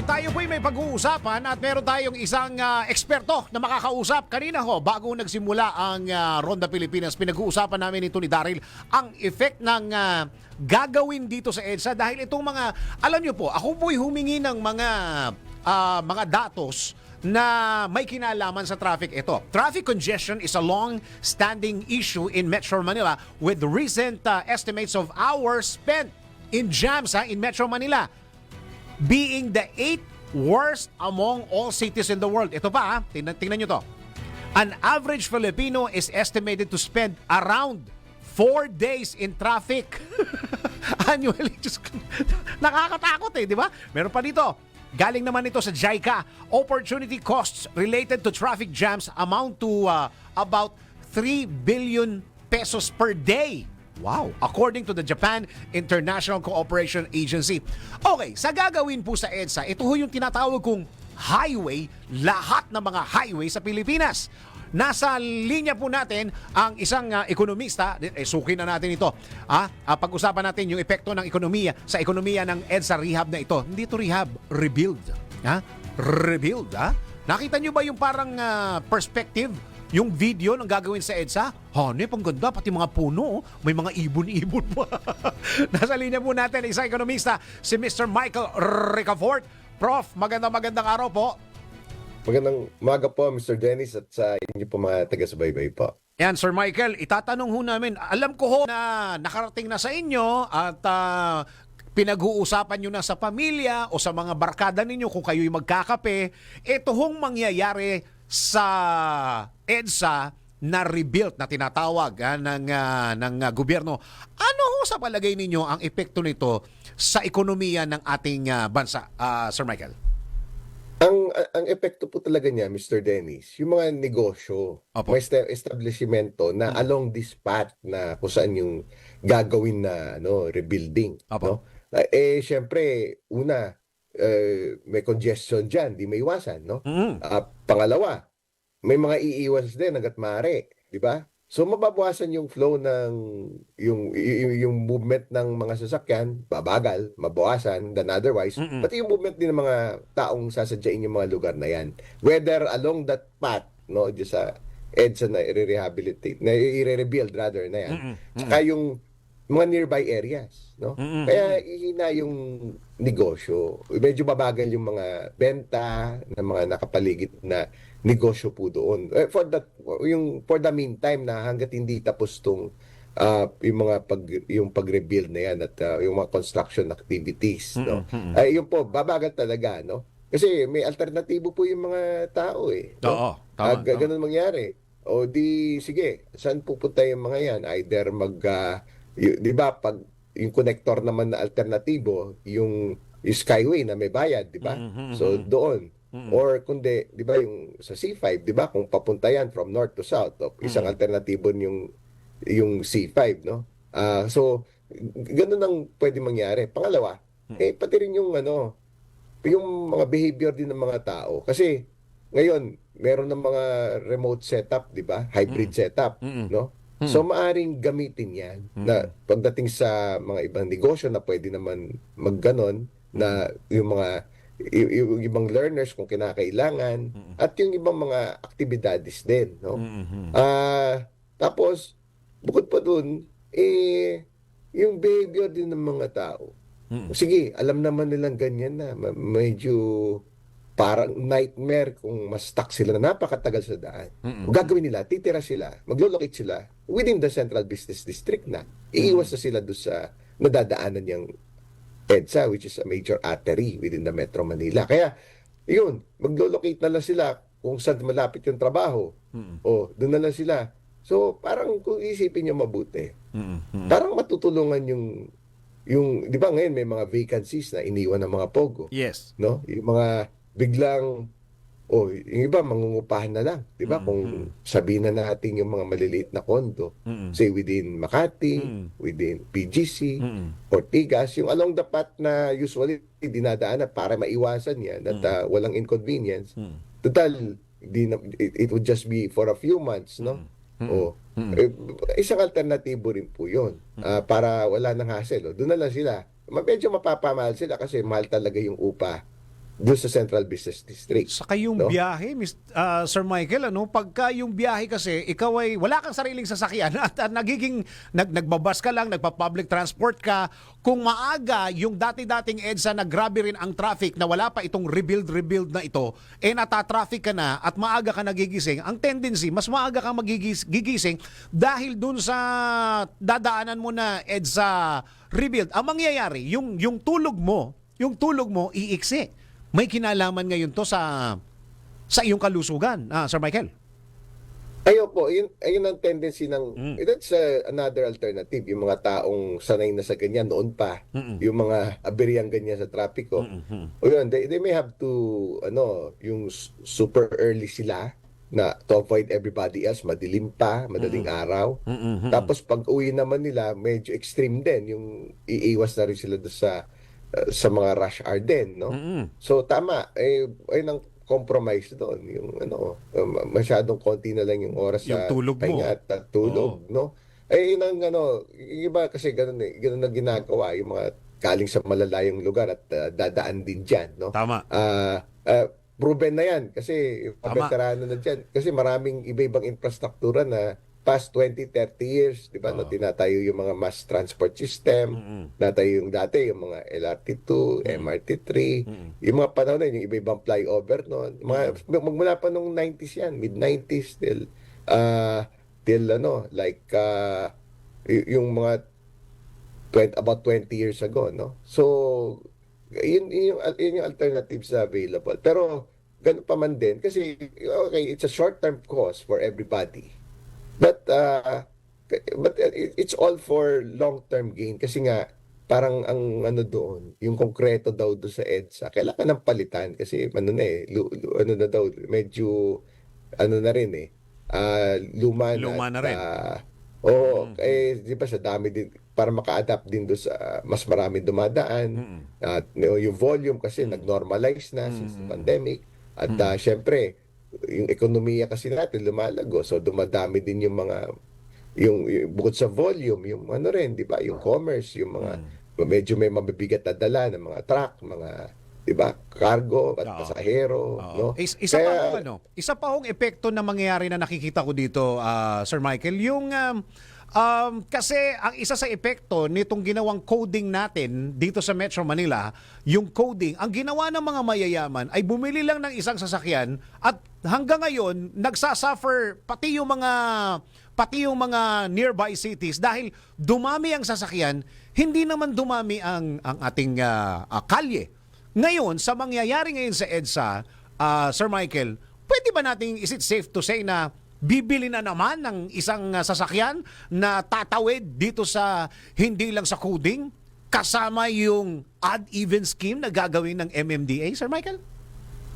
Alright, tayo po'y may pag-uusapan at meron tayong isang ah, eksperto na makakausap. Kanina ho, bago nagsimula ang ah, Ronda Pilipinas, pinag-uusapan namin ito ni Daryl ang effect ng ah, gagawin dito sa EDSA dahil itong mga, alam nyo po, ako po'y humingi ng mga ah, mga datos na may kinalaman sa traffic ito. Traffic congestion is a long-standing issue in Metro Manila with recent ah, estimates of hours spent in jams ha, in Metro Manila being the eighth worst among all cities in the world. Ito pa, ha? tingnan, tingnan nyo to. An average Filipino is estimated to spend around four days in traffic. Annually. Ko. Nakakatakot eh, di ba? Meron pa dito. Galing naman ito sa JICA. Opportunity costs related to traffic jams amount to uh, about 3 billion pesos per day. Wow! According to the Japan International Cooperation Agency. Okay, sa gagawin po sa EDSA, ito ho yung tinatawag kong highway, lahat ng mga highway sa Pilipinas. Nasa linya po natin ang isang ah, ekonomista, eh, suki na natin ito. Ah, ah, pag-usapan natin yung epekto ng ekonomiya sa ekonomiya ng EDSA rehab na ito. Hindi ito rehab, rebuild. Ha? Rebuild, ha? Nakita nyo ba yung parang ah, perspective yung video ng gagawin sa EDSA, hanep, ang ganda, pati mga puno, oh. may mga ibon-ibon pa. Nasa linya po natin, isang ekonomista, si Mr. Michael Ricafort. Prof, magandang magandang araw po. Magandang umaga po, Mr. Dennis, at sa inyo po mga taga-subaybay po. Yan, Sir Michael, itatanong ho namin, alam ko ho na nakarating na sa inyo at ah, pinag-uusapan nyo na sa pamilya o sa mga barkada ninyo kung kayo'y magkakape, ito hong mangyayari sa EDSA na rebuilt na tinatawag ah, ng, ah, ng ah, gobyerno. Ano ho sa palagay ninyo ang epekto nito sa ekonomiya ng ating ah, bansa, ah, Sir Michael? Ang ang epekto po talaga niya, Mr. Dennis, yung mga negosyo, Opo. may esta- establishmento na along this path na kung saan yung gagawin na ano, rebuilding. Opo. No? Na, Eh, syempre, una, eh, may congestion dyan, di may iwasan. No? Mm. Ah, pangalawa, may mga iiwas din hanggat maaari, di ba? So mababawasan yung flow ng yung yung, movement ng mga sasakyan, babagal, mabawasan than otherwise. Mm-mm. Pati yung movement din ng mga taong sasadyain yung mga lugar na yan. Whether along that path, no, just sa EDSA na i-rehabilitate, na i-rebuild rather na yan. Mm-mm. Saka yung mga nearby areas, no? Mm-mm. Kaya ihina yung negosyo. Medyo babagal yung mga benta ng mga nakapaligid na negosyo po doon. Eh, for that yung for the meantime na hangga't hindi tapos tong ah, yung mga pag yung pag-rebuild na yan at ah, yung mga construction activities, no? Ay yung po babagal talaga, no? Kasi may alternatibo po yung mga tao eh. no? Oo, tama, Ah, ga- tama. ganun mangyari. O di sige, saan pupunta yung mga yan? Either mag y- 'di ba pag yung connector naman na alternatibo, yung, yung Skyway na may bayad, 'di ba? Mhm, So doon or kundi 'di ba yung sa C5, 'di ba kung papunta yan from north to south, o, isang alternatibo yung yung C5, no? Ah, so g- ganun ang pwede mangyari. Pangalawa, eh pati rin yung ano, yung mga behavior din ng mga tao kasi ngayon meron ng mga remote setup, 'di ba? Hybrid setup, Mm-mm. no? So maaring gamitin 'yan na pagdating sa mga ibang negosyo na pwede naman magganon na yung mga yung ibang learners kung kinakailangan at yung ibang mga aktibidades din, no? Mhm. Ah, tapos bukod pa dun, eh yung behavior din ng mga tao. Mm. Sige, alam naman nilang ganyan na. Medyo parang nightmare kung mas stuck sila na napakatagal sa daan. Mm-mm. Gagawin nila, titira sila, maglolocate sila within the Central Business District na. Iiwas na sila doon sa nadadaanan niyang EDSA, which is a major artery within the Metro Manila. Kaya, yun, maglolocate na lang sila kung saan malapit yung trabaho. Mm-mm. O, doon na lang sila. So, parang kung isipin niyo mabuti, Mm-mm. parang matutulungan yung yung 'di ba ngayon may mga vacancies na iniwan ng mga pogo, Yes. no? Yung mga biglang oh, yung iba mangungupahan na lang, 'di ba? Mm, Kung sabihin na natin yung mga maliliit na kondo, Mm-mm. say within Makati, Mm. within PGC, Mm-mm. Ortigas, yung along the path na usually dinadaanan para maiwasan yan at ah, walang inconvenience. Mm. Total, di na, it, it would just be for a few months, no? O, Mm. eh, isang alternatibo rin po yun. Ah, para wala nang hassle. O. Doon na lang sila. Medyo mapapamahal sila kasi mahal talaga yung upa doon sa Central Business District. Saka yung No? biyahe, Mis- ah, Sir Michael, ano, pagka yung biyahe kasi, ikaw ay wala kang sariling sasakyan at, at nagiging, nag, nagbabas ka lang, nagpa-public transport ka, kung maaga yung dati-dating EDSA na grabe rin ang traffic na wala pa itong rebuild-rebuild na ito, eh natatraffic ka na at maaga ka nagigising, ang tendency, mas maaga kang magigising dahil dun sa dadaanan mo na EDSA rebuild. Ang mangyayari, yung, yung tulog mo, yung tulog mo, iiksi. May kinalaman ngayon to sa sa iyong kalusugan, ah, Sir Michael. Ayo po, yun, ayun ang tendency ng, Mm. that's uh, another alternative. Yung mga taong sanay na sa ganyan noon pa, Mm-mm. yung mga aberiyang ganyan sa trapiko. Mm-mm. O yun, they, they may have to, ano, yung super early sila na to avoid everybody else, madilim pa, madaling araw. Mm-mm. Tapos pag uwi naman nila, medyo extreme din. Yung iiwas na rin sila sa uh, sa mga rush hour din, no? Mm-mm. So tama, eh ayun ang compromise doon, yung ano, um, masyadong konti na lang yung oras Yung sa tulog mo. at, at tulog, no? Eh yun ang ano, yung iba kasi ganun eh, ganun ang ginagawa yung mga galing sa malalayong lugar at uh, dadaan din diyan, no? Tama. Ah, ah, proven na yan kasi mga veterano na dyan. Kasi maraming iba-ibang infrastruktura na past 20, 30 years, di ba, na tinatayo yung mga mass transport system, natayo yung dati, yung mga LRT2, MRT3, yung mga panahon na yun, yung iba-ibang flyover noon. Mga, magmula pa nung 90s yan, mid-90s till, uh, till ano, like, uh, yung mga 20, about 20 years ago, no? So, yun, yun, yung, yun yung alternatives na available. Pero, ganun pa man din. Kasi, okay, it's a short-term cost for everybody. Uh, but it- it's all for long-term gain. Kasi nga, parang ang ano doon, yung konkreto daw doon sa EDSA, kailangan ng palitan. Kasi, ano na eh, lu- lu- ano na daw, medyo, ano na rin eh, ah, luma na. Luma at, na rin. ah, Oo, eh, di ba sa dami din, para maka-adapt din doon sa mas marami dumadaan. At you know, yung volume kasi nag-normalize na since the pandemic. At ah, syempre, yung ekonomiya kasi natin lumalago. So dumadami din yung mga yung, yung bukod sa volume, yung ano rin, di ba? Yung commerce, yung mga medyo may mabibigat na dala ng mga truck, mga di ba? Cargo at Oo. pasahero, Oo. no? Is- isa pa Kaya- hong ano, isa pa hong epekto na mangyayari na nakikita ko dito, ah, Sir Michael, yung um, um, kasi ang isa sa epekto nitong ginawang coding natin dito sa Metro Manila, yung coding, ang ginawa ng mga mayayaman ay bumili lang ng isang sasakyan at hanggang ngayon nagsasuffer pati yung mga pati yung mga nearby cities dahil dumami ang sasakyan, hindi naman dumami ang ang ating ah, ah, kalye. Ngayon, sa mangyayari ngayon sa EDSA, ah, Sir Michael, pwede ba nating, is it safe to say na bibili na naman ng isang sasakyan na tatawid dito sa hindi lang sa coding, kasama yung odd-even scheme na gagawin ng MMDA, Sir Michael?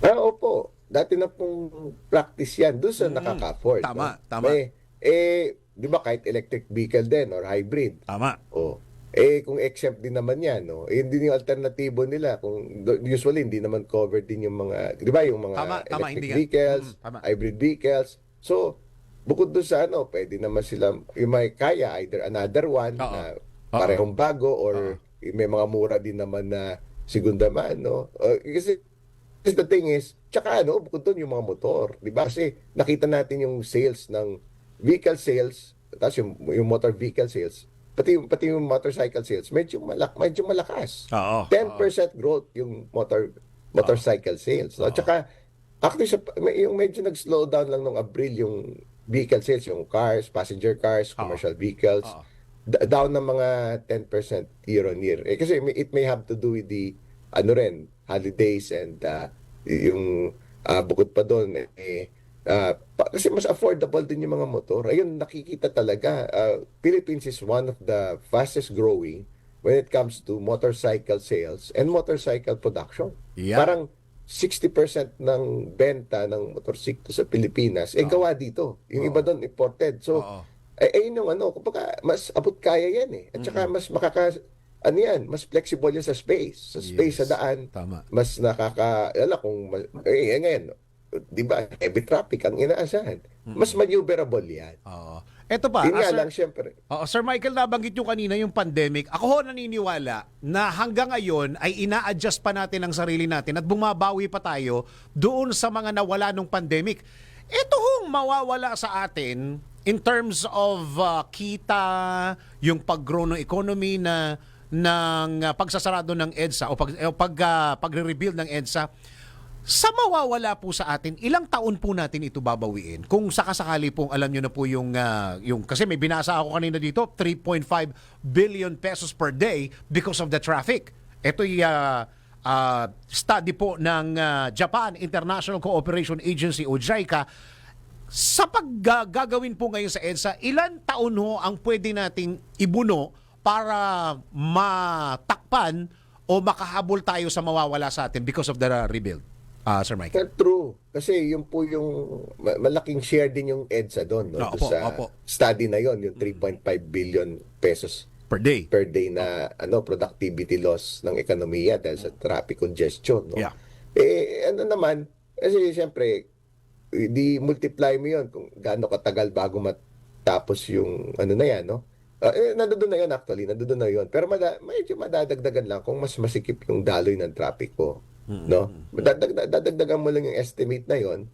Ah, opo. Dati na pong practice yan. Doon sa nakaka-afford. Mm. Tama, no? tama. Eh, eh, di ba kahit electric vehicle din or hybrid. Tama. Oh. Eh, kung exempt din naman yan, no? Eh, hindi yung alternatibo nila. Kung usually, hindi naman covered din yung mga, di ba, yung mga Tama, tama, electric hindi nga. vehicles, Mm, tama. hybrid vehicles. So, bukod doon sa ano, pwede naman sila, yung may kaya, either another one Oo. na Oo. parehong bago or may mga mura din naman na segunda man, no? Uh, kasi the thing is, tsaka ano, bukod doon yung mga motor. Di ba? Kasi nakita natin yung sales ng vehicle sales, tapos yung, yung motor vehicle sales, pati, yung- pati yung motorcycle sales, medyo, malak, medyo malakas. Oo. 10% growth yung motor motorcycle sales. No? Tsaka, actually, sa, may- yung medyo nag-slow down lang nung Abril yung vehicle sales, yung cars, passenger cars, commercial vehicles. Oo. D- down ng mga 10% year on year. Eh, kasi it may have to do with the ano rin, holidays and uh, yung uh, bukod pa doon eh, uh, pa- kasi mas affordable din yung mga motor. Ayun, nakikita talaga. Uh, Philippines is one of the fastest growing when it comes to motorcycle sales and motorcycle production. Yeah. Parang 60% ng benta ng motorsiklo sa Pilipinas eh gawa dito. Yung iba doon imported. So, Oo. eh, ayun yung ano, kumbaga, mas abot kaya yan eh. At saka mas makaka, ano yan, mas flexible yan sa space. Sa space Yes. sa daan, Tama. mas nakaka, ala kung, ma- eh, ngayon, di ba, heavy traffic ang inaasahan. Mas maneuverable yan. Oo. Eto pa, Yun ah, nga sir- lang, syempre. Oo, Sir Michael, nabanggit nyo kanina yung pandemic. Ako ho naniniwala na hanggang ngayon ay ina-adjust pa natin ang sarili natin at bumabawi pa tayo doon sa mga nawala nung pandemic. Ito hong mawawala sa atin in terms of uh, kita, yung pag-grow ng economy na ng uh, pagsasarado ng EDSA o pag, o pag, uh, pagre-rebuild ng EDSA, sa mawawala po sa atin, ilang taon po natin ito babawiin? Kung sakasakali pong alam nyo na po yung, ah, yung kasi may binasa ako kanina dito, 3.5 billion pesos per day because of the traffic. Ito'y ah, ah, study po ng ah, Japan International Cooperation Agency o JICA. Sa paggagawin po ngayon sa EDSA, ilan taon ho ang pwede nating ibuno para matakpan o makahabol tayo sa mawawala sa atin because of the rebuild? Ah, Sir Michael. Well, true. Kasi yun po yung ma- malaking share din yung EDSA doon. No? Ah, Doon opo, sa opo. study na yon yung 3.5 billion pesos Per day. per day na ano productivity loss ng ekonomiya dahil sa traffic congestion. No? Yeah. Eh, ano naman, kasi siyempre, di multiply mo yun kung gaano katagal bago matapos yung ano na yan, no? Uh, eh, nandoon na yun actually, nandoon na yun. Pero mada, medyo madadagdagan lang kung mas masikip yung daloy ng traffic ko. No? Dadagdag, dadagdagan mo lang yung estimate na yon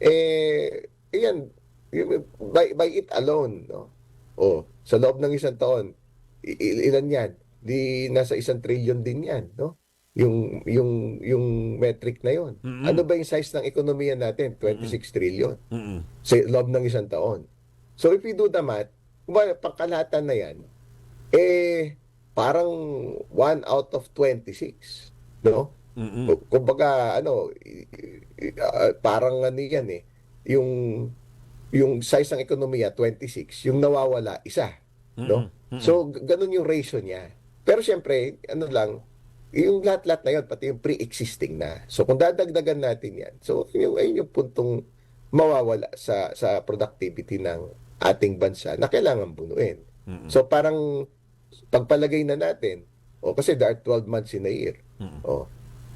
eh, yan, yung- by, by it alone, no? Oh, sa loob ng isang taon, ilan yan? Di nasa isang trillion din yan, no? Yung yung yung metric na yon. Ano ba yung size ng ekonomiya natin? 26 trillion Mm-mm. sa loob ng isang taon. So if you do the math, ba, pangkalahatan na yan, eh, parang 1 out of 26. No? Kung- Kumbaga, ano, ah, parang ano yan eh, yung, yung size ng ekonomiya, 26, yung nawawala, isa. No? So, ganun yung ratio niya. Pero siyempre, ano lang, yung lahat-lahat na yun, pati yung pre-existing na. So, kung dadagdagan natin yan, so, yung, ayun yung puntong mawawala sa sa productivity ng ating bansa na kailangan bunuin. So, parang pagpalagay na natin, o kasi there are 12 months in a year. O,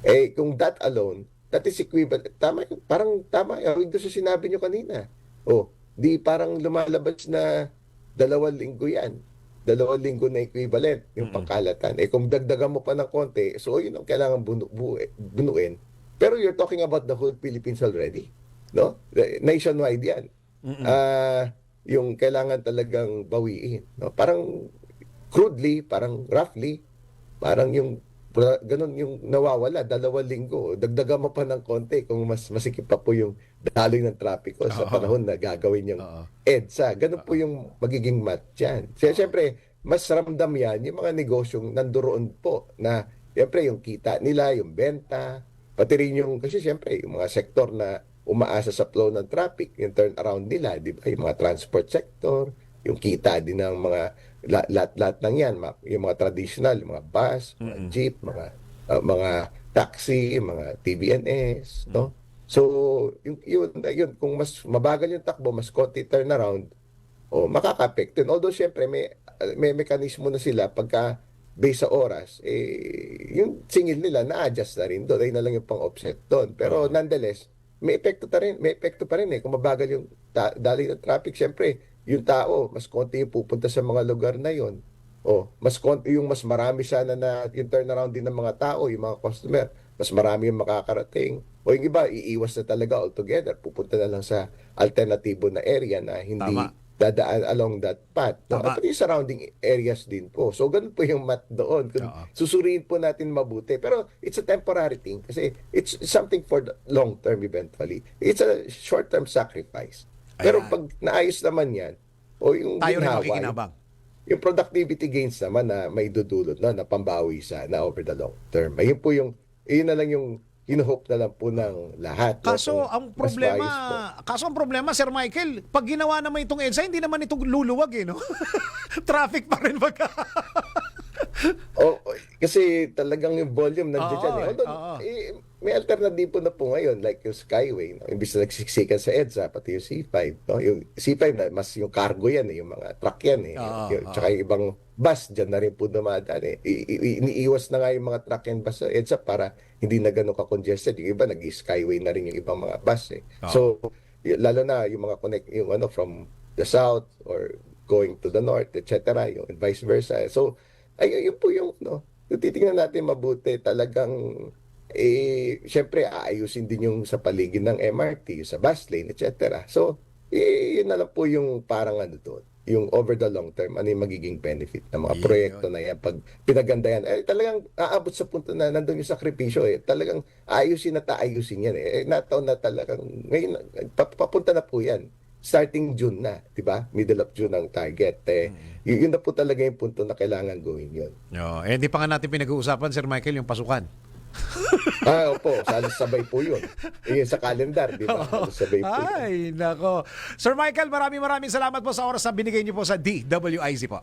eh, kung that alone, that is equivalent. Tama, yun. parang tama. Yung doon sa sinabi nyo kanina. O, di parang lumalabas na dalawang linggo yan. Dalawang linggo na equivalent yung pangkalatan. Eh kung dagdagan mo pa ng konti, so yun ang kailangan bunu, bu- bunuin. Pero you're talking about the whole Philippines already. No? Nationwide yan. Ah, yung kailangan talagang bawiin. No? Parang crudely, parang roughly, parang yung ganun yung nawawala, dalawang linggo. Dagdagan mo pa ng konti kung mas masikip pa po yung daloy ng trapiko sa panahon na gagawin yung. EDSA. Ganun po yung magiging math dyan. Kaya siyempre, mas ramdam yan yung mga negosyong nandoon po na siyempre yung kita nila, yung benta, pati rin yung, kasi siyempre yung mga sektor na umaasa sa flow ng traffic, yung turnaround nila, di ba? Yung mga transport sector, yung kita din ng mga la- lahat-lahat ng yan, yung mga traditional, yung mga bus, mga jeep, mga uh, mga taxi, mga TBNS, no? So, yung, yun, yun, kung mas mabagal yung takbo, mas konti turnaround, o makaka-apekto yun. Although, syempre, may, may mekanismo na sila pagka based sa oras, eh, yung singil nila na-adjust na rin doon. Ayun na lang yung pang-offset doon. Pero nonetheless, may epekto pa rin, may epekto pa rin eh. Kung mabagal yung ta- dali ng traffic, syempre, yung tao, mas konti yung pupunta sa mga lugar na yon. O, mas konti yung mas marami sana na yung turnaround din ng mga tao, yung mga customer, mas marami yung makakarating. O yung iba, iiwas na talaga altogether. Pupunta na lang sa alternatibo na area na hindi Tama. Dadaan along that path. No? Tama. At yung surrounding areas din po. So, ganun po yung math doon. Kung Oo. susuriin po natin mabuti. Pero it's a temporary thing kasi it's something for the long term eventually. It's a short term sacrifice. Pero Ayan. pag naayos naman yan, o yung Tayo rin makikinabang. yung productivity gains naman na may dudulot na, na pambawi sa na over the long term. Ayun po yung, yun na lang yung hinuhope na lang po ng lahat. no? Kaso Kung ang problema, kaso ang problema Sir Michael, pag ginawa naman itong EDSA, hindi naman ito luluwag eh, no? Traffic pa rin magka. Oh, kasi talagang yung volume nandiyan Oo, dyan. Eh. Although, oo. eh, may alternatibo na po ngayon like yung Skyway. No? Imbis na nagsiksikan sa EDSA, pati yung C5. No? Yung C5 na mas yung cargo yan, eh, yung mga truck yan. Eh. Oo, yung, oo. tsaka yung ibang bus, dyan na rin po dumadaan. Eh. I- i- iniiwas na nga yung mga truck and bus sa EDSA para hindi na gano'ng ka-congested. Yung iba, nag-Skyway na rin yung ibang mga bus. Eh. Oo. So, lalo na yung mga connect, yung ano, from the south or going to the north, etc. Yung and vice versa. So, ay yun po yung no. Titingnan natin mabuti, talagang eh syempre aayusin din yung sa paligid ng MRT, yung sa bus lane, etc. So, eh, yun na lang po yung parang ano doon, yung over the long term, ano yung magiging benefit ng mga Yun. proyekto na yan pag pinaganda yan. Eh, talagang aabot sa punto na nandun yung sakripisyo eh. Talagang ayusin na taayusin yan eh. eh nataon na talagang, ngayon, pap- papunta na po yan. Starting June na, di ba? Middle of June ang target. Eh, y- yun na po talaga yung punto na kailangan gawin yun. No, eh, hindi pa nga natin pinag-uusapan, Sir Michael, yung pasukan. ah, opo, sabay po yun. Eh, yun sa calendar, di ba? Sabay po yun. Ay, nako. Sir Michael, maraming maraming salamat po sa oras na binigay niyo po sa DWIZ po.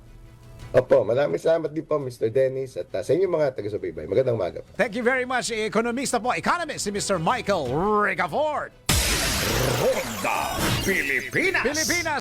Opo, maraming salamat din po, Mr. Dennis, at uh, sa inyo mga taga-subaybay. Magandang umaga po. Thank you very much, ekonomista po, economist si Mr. Michael Ricafort. Ronda Pilipinas. Pilipinas